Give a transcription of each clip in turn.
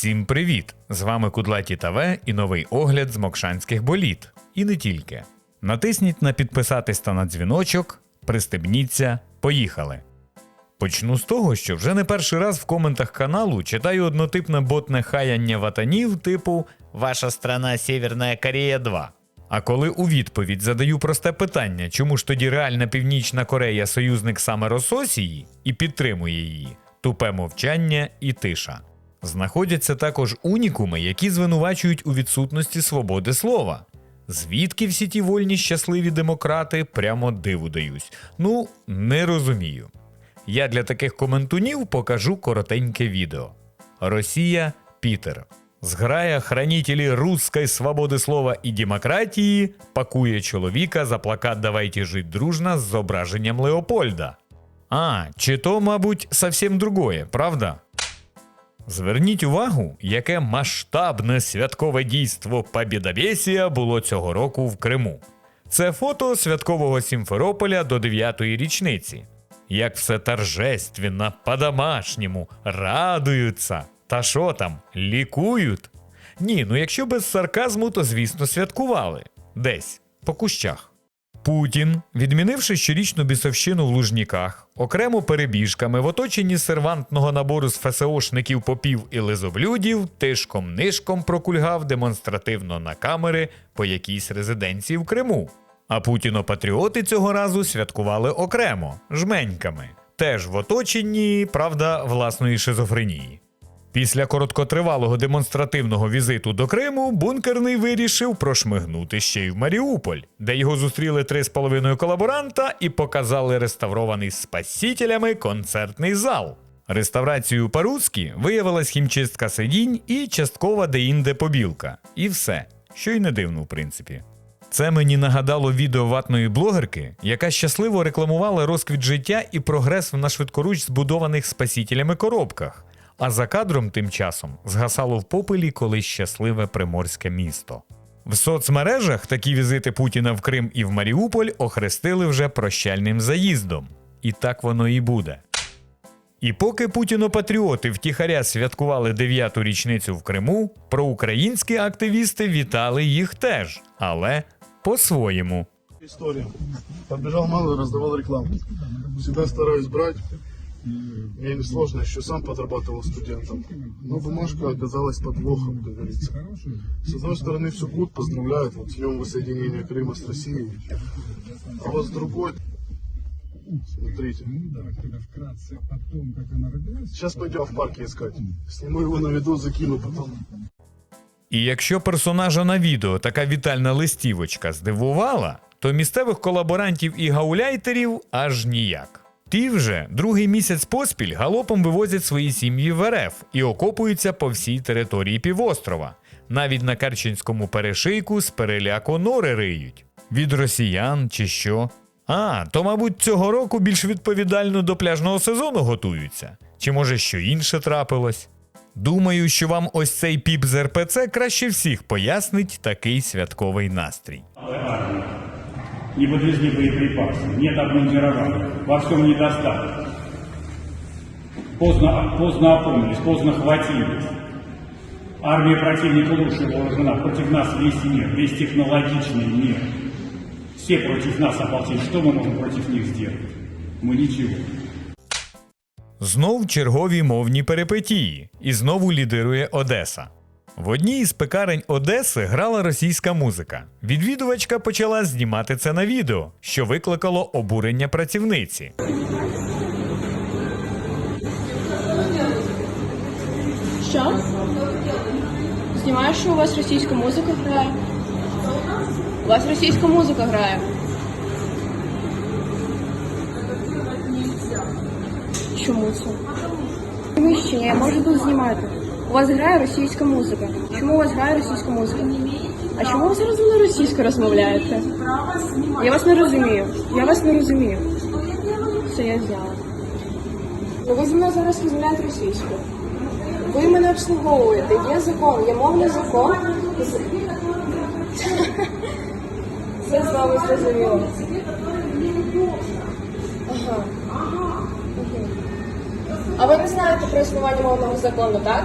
Всім привіт! З вами Кудлаті ТВ і новий огляд з мокшанських боліт. І не тільки. Натисніть на підписатись та на дзвіночок, пристебніться, поїхали. Почну з того, що вже не перший раз в коментах каналу читаю однотипне ботне хаяння ватанів типу Ваша страна Сєвєрна Корея 2. А коли у відповідь задаю просте питання, чому ж тоді реальна Північна Корея союзник саме Рососії і підтримує її, тупе мовчання і тиша. Знаходяться також унікуми, які звинувачують у відсутності свободи слова. Звідки всі ті вольні щасливі демократи прямо диву даюсь? Ну, не розумію. Я для таких коментунів покажу коротеньке відео. Росія, Пітер. Зграя хранителі русской свободи слова і демократії пакує чоловіка за плакат Давайте жить дружно з зображенням Леопольда. А, чи то, мабуть, совсем другое, правда? Зверніть увагу, яке масштабне святкове дійство Побєдобєсія було цього року в Криму. Це фото святкового Сімферополя до 9-ї річниці. Як все торжественно, по-домашньому, радуються. Та що там, лікують? Ні, ну якщо без сарказму, то звісно святкували. Десь, по кущах. Путін, відмінивши щорічну бісовщину в Лужніках, окремо перебіжками в оточенні сервантного набору з ФСОшників попів і лизоблюдів, тишком-нишком прокульгав демонстративно на камери по якійсь резиденції в Криму. А путіно-патріоти цього разу святкували окремо, жменьками, теж в оточенні, правда, власної шизофренії. Після короткотривалого демонстративного візиту до Криму бункерний вирішив прошмигнути ще й в Маріуполь, де його зустріли три з половиною колаборанта і показали реставрований спасителями концертний зал. Реставрацією по-руцьки виявилась хімчистка сидінь і часткова деінде побілка. І все, що й не дивно, в принципі. Це мені нагадало відео ватної блогерки, яка щасливо рекламувала розквіт життя і прогрес в нашвидкоруч збудованих спасителями коробках. А за кадром тим часом згасало в попелі колись щасливе приморське місто. В соцмережах такі візити Путіна в Крим і в Маріуполь охрестили вже прощальним заїздом. І так воно і буде. І поки путінопатріоти втіхаря святкували дев'яту річницю в Криму, проукраїнські активісти вітали їх теж, але по-своєму. История. Подбежал малый, раздавал рекламу. Всегда стараюсь брать. Мне не сложно, еще сам подрабатывал студентом. Но бумажка оказалась подвохом, как говорится. С одной стороны, все гуд, поздравляют вот, с днем воссоединения Крыма с Россией. А вот с другой, смотрите, Ну да, когда вкратце о том, как она родилась. сейчас пойдем в парке искать. Сниму его на виду, закину потом. І якщо персонажа на відео така вітальна листівочка здивувала, то місцевих колаборантів і гауляйтерів аж ніяк. Ті вже другий місяць поспіль галопом вивозять свої сім'ї в РФ і окопуються по всій території півострова. Навіть на Керченському перешийку з переляку нори риють. Від росіян чи що. А, то, мабуть, цього року більш відповідально до пляжного сезону готуються. Чи може що інше трапилось? Думаю, що вам ось цей піп з РПЦ краще всіх пояснить такий святковий настрій армии. Не подвезли боеприпасы, нет обмундирования, во всем недостаток. Поздно, поздно опомнились, поздно хватились. Армия противника лучше вооружена, против нас весь мир, весь технологичный мир. Все против нас ополчились, что мы можем против них сделать? Мы ничего. Знов чергові мовні перипетії, і знову лідирує Одеса. В одній із пекарень Одеси грала російська музика. Відвідувачка почала знімати це на відео, що викликало обурення працівниці. Що? Знімаєш, що у вас російська музика грає? У вас російська музика грає. Чому це? Ще, я можу тут знімати. У вас грає російська музика. Чому у вас грає російська музика? А чому ви зараз не російською розмовляєте? Я вас не розумію. Я вас не розумію. Все, я взяла. Ну ви зі мною зараз розмовляєте російською. Ви мене обслуговуєте, є закон, є мовний закон. Це з вами зрозуміло. Ага. А ви не знаєте про існування мовного закону, так?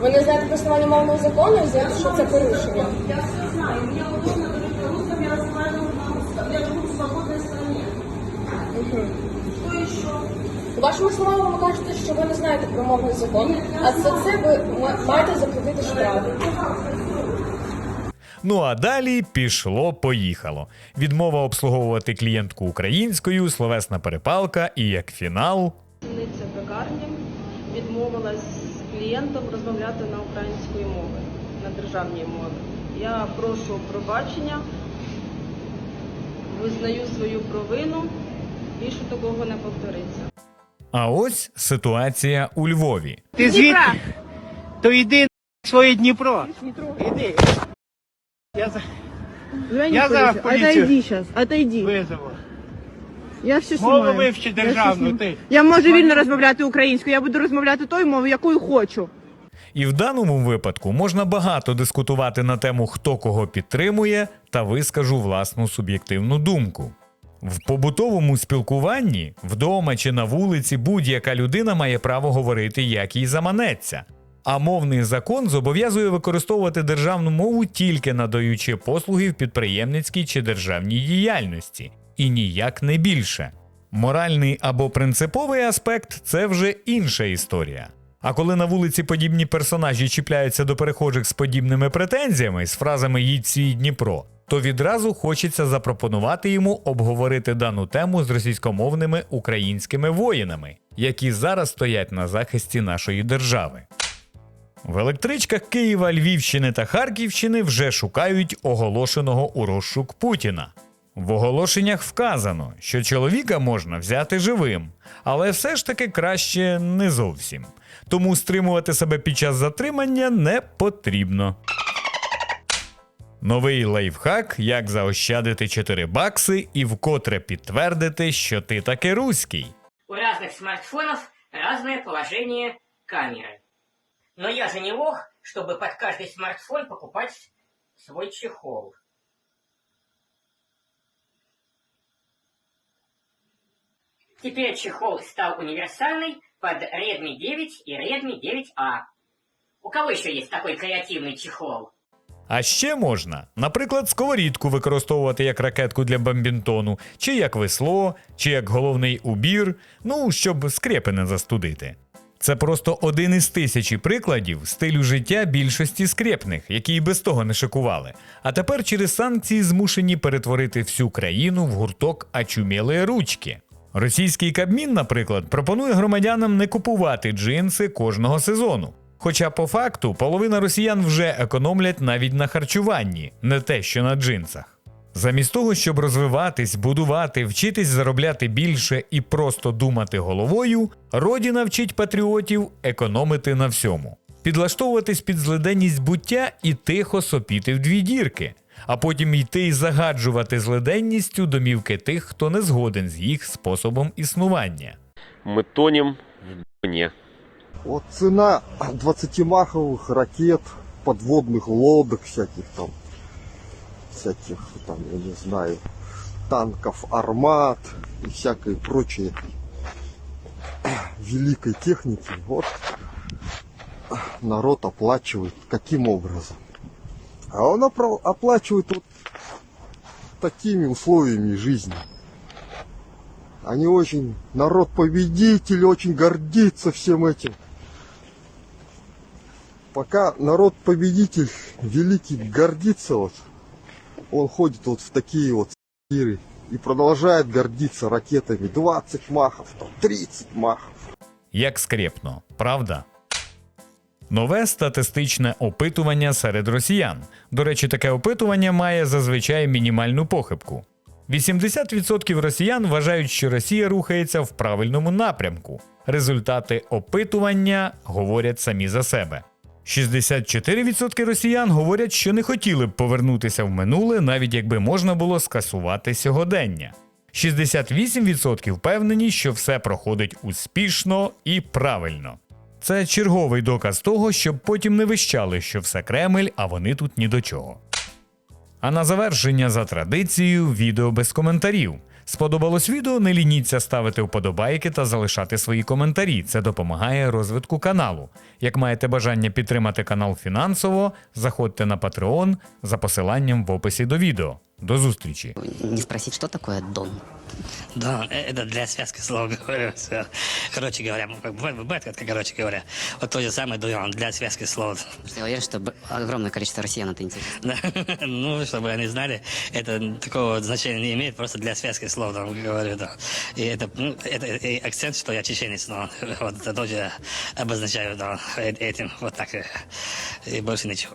Ви не знаєте про існування мовного закону і знаєте, що це порушення. Я все знаю. Говорить русском, я разговариваю на я живу в свободной стране. Что еще? Вашими словами ви кажете, що ви не знаєте про мовний закон, а за це ви маєте заплатити штраф. Ну а далі пішло поїхало. Відмова обслуговувати клієнтку українською, словесна перепалка і як фінал. Працівниця пекарні відмовилась з клієнтом розмовляти на української мови, на державній мові. Я прошу пробачення, визнаю свою провину, більше такого не повториться. А ось ситуація у Львові. Ти звідки? То йди на своє Дніпро. Іди. Я за... Я зараз поліцію Отойди сейчас, отойди. визову. Я все Мову знімаю. вивчи державну, ти. Я можу вільно розмовляти українською, я буду розмовляти тою мовою, якою хочу. І в даному випадку можна багато дискутувати на тему, хто кого підтримує, та вискажу власну суб'єктивну думку. В побутовому спілкуванні, вдома чи на вулиці, будь-яка людина має право говорити, як їй заманеться. А мовний закон зобов'язує використовувати державну мову тільки надаючи послуги в підприємницькій чи державній діяльності, і ніяк не більше. Моральний або принциповий аспект це вже інша історія. А коли на вулиці подібні персонажі чіпляються до перехожих з подібними претензіями з фразами «Їдь свій Дніпро, то відразу хочеться запропонувати йому обговорити дану тему з російськомовними українськими воїнами, які зараз стоять на захисті нашої держави. В електричках Києва, Львівщини та Харківщини вже шукають оголошеного у розшук Путіна. В оголошеннях вказано, що чоловіка можна взяти живим, але все ж таки краще не зовсім. Тому стримувати себе під час затримання не потрібно. Новий лайфхак, як заощадити 4 бакси і вкотре підтвердити, що ти таки руський. У разных смартфонов разное положение камеры. Но я же не лох, чтобы под каждый смартфон покупать свой чехол. Теперь чехол стал универсальный под Redmi 9 и Redmi 9A. У кого еще есть такой креативный чехол? А ще можна, наприклад, сковорідку використовувати як ракетку для бомбінтону, чи як весло, чи як головний убір, ну щоб скрепи не застудити. Це просто один із тисячі прикладів стилю життя більшості скрепних, які і без того не шикували. А тепер через санкції змушені перетворити всю країну в гурток очумілої ручки. Російський Кабмін, наприклад, пропонує громадянам не купувати джинси кожного сезону. Хоча по факту половина росіян вже економлять навіть на харчуванні, не те, що на джинсах. Замість того, щоб розвиватись, будувати, вчитись заробляти більше і просто думати головою, Родіна вчить патріотів економити на всьому, підлаштовуватись під злиденність буття і тихо сопіти в дві дірки, а потім йти і загаджувати злиденністю домівки тих, хто не згоден з їх способом існування. мы тонем в дне. Вот цена 20-маховых ракет, подводных лодок всяких там, всяких там, я не знаю, танков, армат и всякой прочей великой техники. Вот народ оплачивает каким образом? А он оплачивает вот такими условиями жизни. Они очень, народ победитель, очень гордится всем этим. Пока народ победитель великий гордится вот, он ходит вот в такие вот миры и продолжает гордиться ракетами 20 махов, там 30 махов. Як скрепно, правда? Нове статистичне опитування серед росіян. До речі, таке опитування має зазвичай мінімальну похибку. 80% росіян вважають, що Росія рухається в правильному напрямку. Результати опитування говорять самі за себе. 64% росіян говорять, що не хотіли б повернутися в минуле, навіть якби можна було скасувати сьогодення. 68% впевнені, що все проходить успішно і правильно. Це черговий доказ того, щоб потім не вищали, що все Кремль, а вони тут ні до чого. А на завершення за традицією відео без коментарів. Сподобалось відео? Не лініться ставити вподобайки та залишати свої коментарі. Це допомагає розвитку каналу. Як маєте бажання підтримати канал фінансово, заходьте на Patreon за посиланням в описі до відео. До зустрічі! Не спросить, что такое Дон? Да, это для связки слов говорю. всё. Короче говоря, как короче говоря. Вот то же самое дуем для связки слов. Я уверен, что огромное количество россиян это интересно. Да. Ну, чтобы они знали, это такого значения не имеет, просто для связки слов, там, говорю, да. И это, ну, это и акцент, что я чеченец, но вот это тоже обозначаю, да, э- этим, вот так, э, и больше ничего.